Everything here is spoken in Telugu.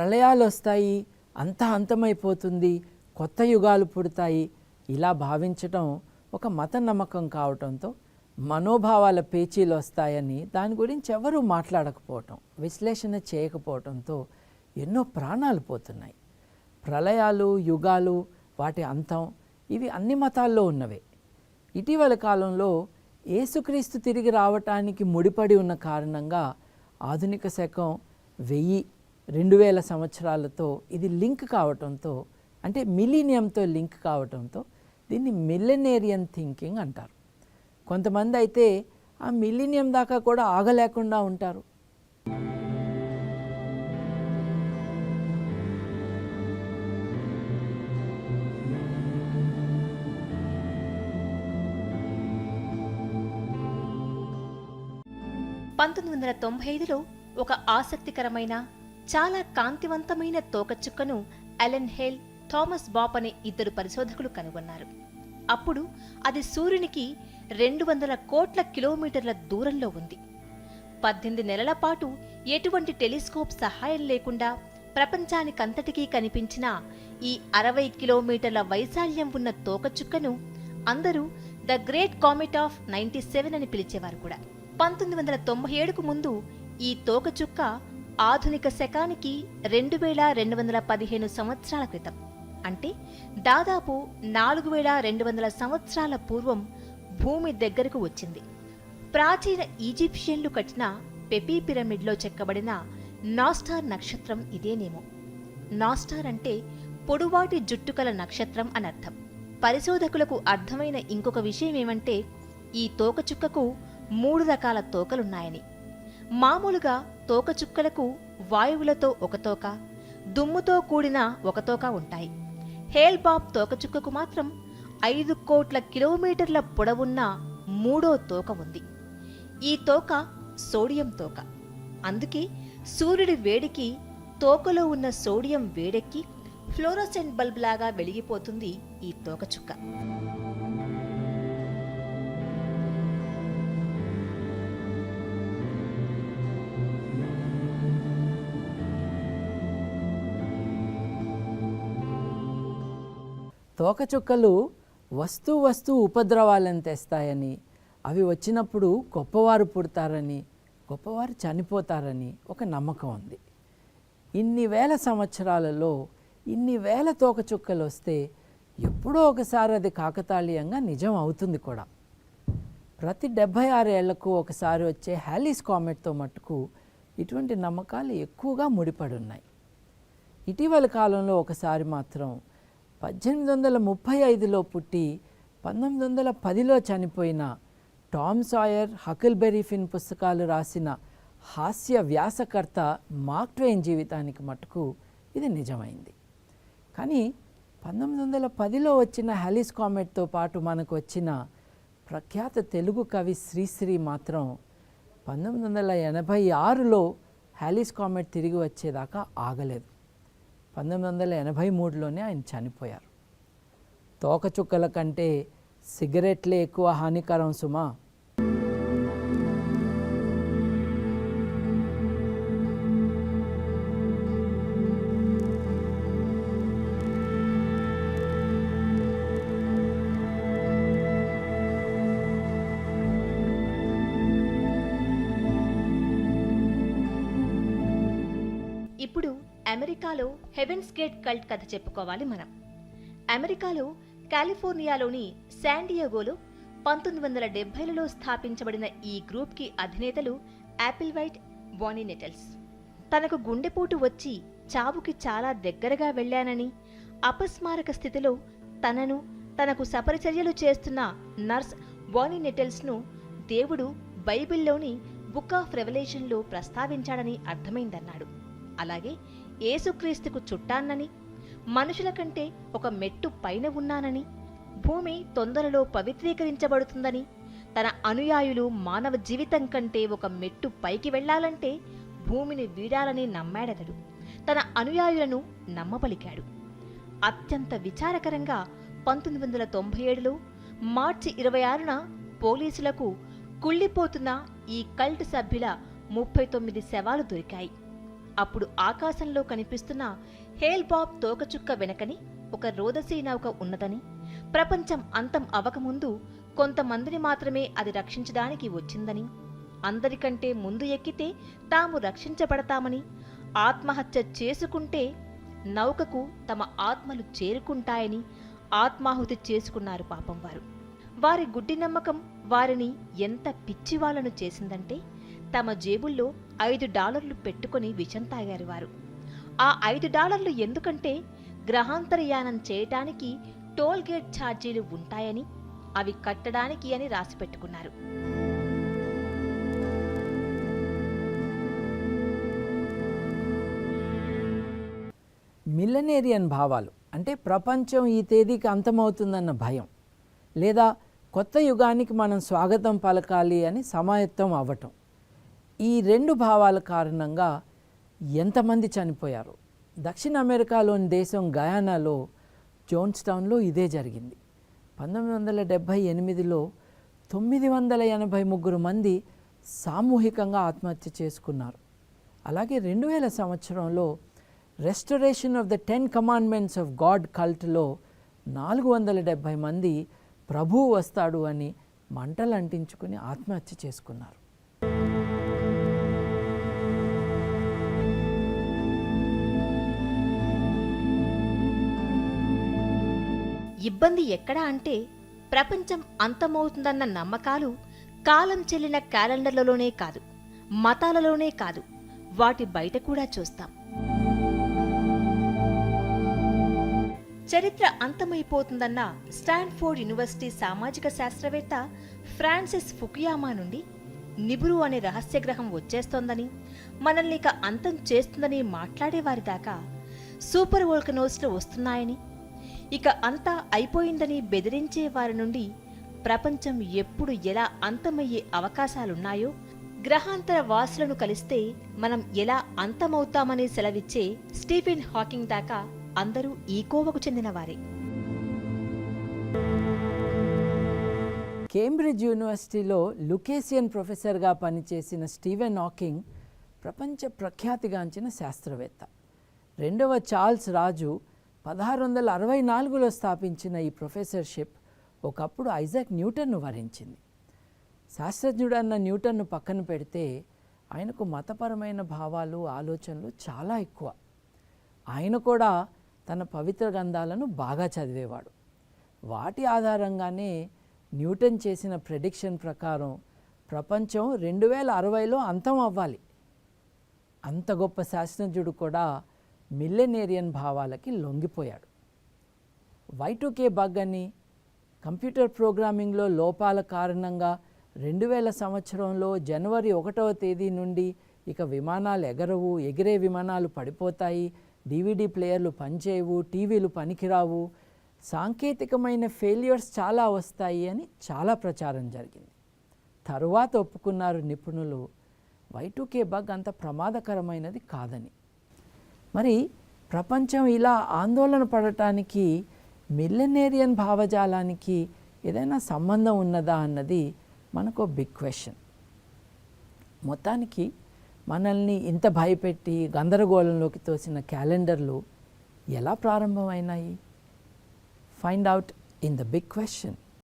ప్రళయాలు వస్తాయి అంతా అంతమైపోతుంది కొత్త యుగాలు పుడతాయి ఇలా భావించటం ఒక మత నమ్మకం కావటంతో మనోభావాల పేచీలు వస్తాయని దాని గురించి ఎవరూ మాట్లాడకపోవటం విశ్లేషణ చేయకపోవటంతో ఎన్నో ప్రాణాలు పోతున్నాయి. ప్రళయాలు యుగాలు వాటి అంతం ఇవి అన్ని మతాల్లో ఉన్నవే. ఇటీవల కాలంలో ఏసుక్రీస్తు తిరిగి రావటానికి ముడిపడి ఉన్న కారణంగా ఆధునిక శకం వెయ్యి రెండు వేల సంవత్సరాలతో ఇది లింక్ కావటంతో అంటే మిలీనియంతో లింక్ కావటంతో దీన్ని మిలినేరియన్ థింకింగ్ అంటారు. కొంతమంది అయితే ఆ మిలీనియం దాకా కూడా ఆగలేకుండా ఉంటారు. పంతొమ్మిది వందల తొంభై ఐదులో ఒక ఆసక్తికరమైన చాలా కాంతివంతమైన తోకచుక్కను అలెన్ హేల్ థామస్ బాప్ అనే ఇద్దరు పరిశోధకులు కనుగొన్నారు. అప్పుడు అది సూర్యునికి రెండు వందల కోట్ల కిలోమీటర్ల దూరంలో ఉంది. పద్దెనిమిది నెలల పాటు ఎటువంటి టెలిస్కోప్ సహాయం లేకుండా ప్రపంచానికంతటికీ కనిపించిన ఈ అరవై కిలోమీటర్ల వైశాల్యం ఉన్న తోకచుక్కను అందరూ the great comet of ninety seven అని పిలిచేవారు కూడా. పంతొమ్మిది వందల తొంభై ఏడుకు ముందు ఈ తోకచుక్క ఆధునిక శకానికి రెండు వేల రెండు వందల పదిహేను సంవత్సరాల క్రితం. అంటే దాదాపు నాలుగు వేల రెండు వందల సంవత్సరాల పూర్వం భూమి దగ్గరకు వచ్చింది. ప్రాచీన ఈజిప్షియన్లు కట్టిన పెపీ పిరమిడ్లో చెక్కబడిన నాస్టార్ నక్షత్రం ఇదేనేమో. నాస్టార్ అంటే పొడువాటి జుట్టుకల నక్షత్రం అనర్థం. పరిశోధకులకు అర్థమైన ఇంకొక విషయం ఏమంటే ఈ తోకచుక్కకు మూడు రకాల తోకలున్నాయని. మామూలుగా తోకచుక్కలకు వాయువులతో ఒక తోక దుమ్ముతో కూడిన ఒక తోక ఉంటాయి. హేల్బాబ్ తోకచుక్కకు మాత్రం ఐదు కోట్ల కిలోమీటర్ల పొడవున్న మూడో తోక ఉంది. ఈ తోక సోడియం తోక. అందుకే సూర్యుడి వేడికి తోకలో ఉన్న సోడియం వేడెక్కి ఫ్లోరోసెంట్ బల్బ్ లాగా వెలిగిపోతుంది ఈ తోకచుక్క తోకచుక్కలు వస్తూ వస్తూ ఉపద్రవాలను తెస్తాయని అవి వచ్చినప్పుడు గొప్పవారు పుడతారని గొప్పవారు చనిపోతారని ఒక నమ్మకం ఉంది. ఇన్ని వేల సంవత్సరాలలో ఇన్ని వేల తోకచుక్కలు వస్తే ఎప్పుడో ఒకసారి అది కాకతాళీయంగా నిజం అవుతుంది కూడా. ప్రతి డెబ్భై ఆరు ఒకసారి వచ్చే హ్యాలీస్ కామెట్తో మట్టుకు ఇటువంటి నమ్మకాలు ఎక్కువగా ముడిపడున్నాయి. ఇటీవల కాలంలో ఒకసారి మాత్రం పద్దెనిమిది వందల ముప్పై ఐదులో పుట్టి పంతొమ్మిది వందల పదిలో చనిపోయిన టామ్ సాయర్ హకిల్బెరీ ఫిన్ పుస్తకాలు రాసిన హాస్య వ్యాసకర్త మార్క్ ట్వెయిన్ జీవితానికి మటుకు ఇది నిజమైంది. కానీ పంతొమ్మిది వందల పదిలో వచ్చిన హ్యాలీస్ కామెట్తో పాటు మనకు వచ్చిన ప్రఖ్యాత తెలుగు కవి శ్రీశ్రీ మాత్రం పంతొమ్మిది వందల ఎనభై ఆరులో హ్యాలీస్ కామెట్ తిరిగి వచ్చేదాకా ఆగలేదు. పంతొమ్మిది వందల ఎనభై మూడులోనే ఆయన చనిపోయారు. తోకచుక్కల కంటే సిగరెట్లే ఎక్కువ హానికరం సుమా. ఇప్పుడు అమెరికాలో హెవెన్స్ గేట్ కల్ట్ కథ చెప్పుకోవాలి మనం. అమెరికాలో కాలిఫోర్నియాలోని శాండియాగోలో పంతొమ్మిది వందల డెబ్బైలలో స్థాపించబడిన ఈ గ్రూప్కి అధినేతలు యాపిల్ వైట్ బానీ నెటల్స్. తనకు గుండెపోటు వచ్చి చావుకి చాలా దగ్గరగా వెళ్ళానని అపస్మారక స్థితిలో తనను తనకు సపరిచర్యలు చేస్తున్న నర్స్ బానీ నెటల్స్ను దేవుడు బైబిల్లోని బుక్ ఆఫ్ రెవల్యూషన్లో ప్రస్తావించాడని అర్థమైందన్నాడు. అలాగే ఏసుక్రీస్తుకు చుట్టాన్నని మనుషుల కంటే ఒక మెట్టు పైన ఉన్నానని భూమి తొందరలో పవిత్రీకరించబడుతుందని తన అనుయాయులు మానవ జీవితం కంటే ఒక మెట్టు పైకి వెళ్ళాలంటే భూమిని వీడాలని నమ్మాడతడు. తన అనుయాయులను నమ్మపలికాడు. అత్యంత విచారకరంగా పంతొమ్మిది వందల తొంభై ఏడులో మార్చి ఇరవై ఆరున పోలీసులకు కుళ్ళిపోతున్న ఈ కల్ట్ సభ్యుల ముప్పై తొమ్మిది శవాలు దొరికాయి. అప్పుడు ఆకాశంలో కనిపిస్తున్న హేల్ బాబ్ తోకచుక్క వెనకని ఒక రోదసీ నౌక ఉన్నదని ప్రపంచం అంతం అవకముందు కొంతమందిని మాత్రమే అది రక్షించడానికి వచ్చిందని అందరికంటే ముందు ఎక్కితే తాము రక్షించబడతామని ఆత్మహత్య చేసుకుంటే నౌకకు తమ ఆత్మలు చేరుకుంటాయని ఆత్మాహుతి చేసుకున్నారు పాపం వారు. వారి గుడ్డి నమ్మకం వారిని ఎంత పిచ్చివాళ్ళను చేసిందంటే తమ జేబుల్లో ఐదు డాలర్లు పెట్టుకుని విషం తాగారు వారు. ఆ ఐదు డాలర్లు ఎందుకంటే గ్రహాంతరయానం చేయటానికి టోల్ గేట్ ఛార్జీలు ఉంటాయని అవి కట్టడానికి అని రాసి పెట్టుకున్నారు. మిల్లనేరియన్ భావాలు అంటే ప్రపంచం ఈ తేదీకి అంతమవుతుందన్న భయం లేదా కొత్త యుగానికి మనం స్వాగతం పలకాలి అని సమాయత్తం అవ్వటం. ఈ రెండు భావాల కారణంగా ఎంతమంది చనిపోయారు? దక్షిణ అమెరికాలోని దేశం గయానాలో జోన్స్టౌన్లో ఇదే జరిగింది. పంతొమ్మిది వందల డెబ్భై ఎనిమిదిలో తొమ్మిది వందల ఎనభై ముగ్గురు మంది సామూహికంగా ఆత్మహత్య చేసుకున్నారు. అలాగే రెండు వేల సంవత్సరంలో restoration of the ten commandments of God కల్ట్లో నాలుగు వందల డెబ్భై మంది ప్రభువు వస్తాడు అని మంటలు అంటించుకుని ఆత్మహత్య చేసుకున్నారు. ఇబ్బంది ఎక్కడా అంటే ప్రపంచం అంతమవుతుందన్న నమ్మకాలు కాలం చెల్లిన క్యాలెండర్లలోనే కాదు మతాలలోనే కాదు. వాటి బయట కూడా చూస్తాం. చరిత్ర అంతమైపోతుందన్న స్టాన్ఫోర్డ్ యూనివర్సిటీ సామాజిక శాస్త్రవేత్త ఫ్రాన్సిస్ ఫుకుయామా నుండి నిబురు అనే రహస్య గ్రహం వచ్చేస్తోందని మనల్ని ఇక అంతం చేస్తుందని మాట్లాడేవారి దాకా సూపర్ వోల్కనోస్లు వస్తున్నాయని ఇక అంతా అయిపోయిందని బెదిరించే వారి నుండి ప్రపంచం ఎప్పుడు ఎలా అంతమయ్యే అవకాశాలున్నాయో గ్రహాంతర వాసులను కలిస్తే మనం ఎలా అంతమవుతామని సెలవిచ్చే స్టీఫెన్ హాకింగ్ దాకా అందరూ ఈ కోవకు చెందినవారే. కేంబ్రిడ్జ్ యూనివర్సిటీలో లుకేసియన్ ప్రొఫెసర్గా పనిచేసిన స్టీవెన్ హాకింగ్ ప్రపంచ ప్రఖ్యాతిగాంచిన శాస్త్రవేత్త. రెండవ చార్ల్స్ రాజు పదహారు వందల అరవై నాలుగులో స్థాపించిన ఈ ప్రొఫెసర్షిప్ ఒకప్పుడు ఐజాక్ న్యూటన్ను వరించింది. శాస్త్రజ్ఞుడన్న న్యూటన్ను పక్కన పెడితే ఆయనకు మతపరమైన భావాలు ఆలోచనలు చాలా ఎక్కువ. ఆయన కూడా తన పవిత్ర గ్రంథాలను బాగా చదివేవాడు. వాటి ఆధారంగానే న్యూటన్ చేసిన ప్రెడిక్షన్ ప్రకారం ప్రపంచం రెండు వేల అరవైలో అంతం అవ్వాలి. అంత గొప్ప శాస్త్రజ్ఞుడు కూడా మిల్లెనేరియన్ భావాలకి లొంగిపోయాడు. వైటుకే బగ్ అని కంప్యూటర్ ప్రోగ్రామింగ్లో లోపాల కారణంగా రెండు వేల సంవత్సరంలో జనవరి ఒకటవ తేదీ నుండి ఇక విమానాలు ఎగరవు ఎగిరే విమానాలు పడిపోతాయి డివిడి ప్లేయర్లు పనిచేయవు టీవీలు పనికిరావు సాంకేతికమైన ఫెయిల్యూర్స్ చాలా వస్తాయి అని చాలా ప్రచారం జరిగింది. తరువాత ఒప్పుకున్నారు నిపుణులు వైటుకే బగ్ అంత ప్రమాదకరమైనది కాదని. మరి ప్రపంచం ఇలా ఆందోళన పడటానికి మిల్లనేరియన్ భావజాలానికి ఏదైనా సంబంధం ఉన్నదా అన్నది మనకు బిగ్ క్వశ్చన్ మొత్తానికి మనల్ని ఇంత భయపెట్టి గందరగోళంలోకి తోసిన క్యాలెండర్లు ఎలా ప్రారంభమైనాయి? Find out in the big question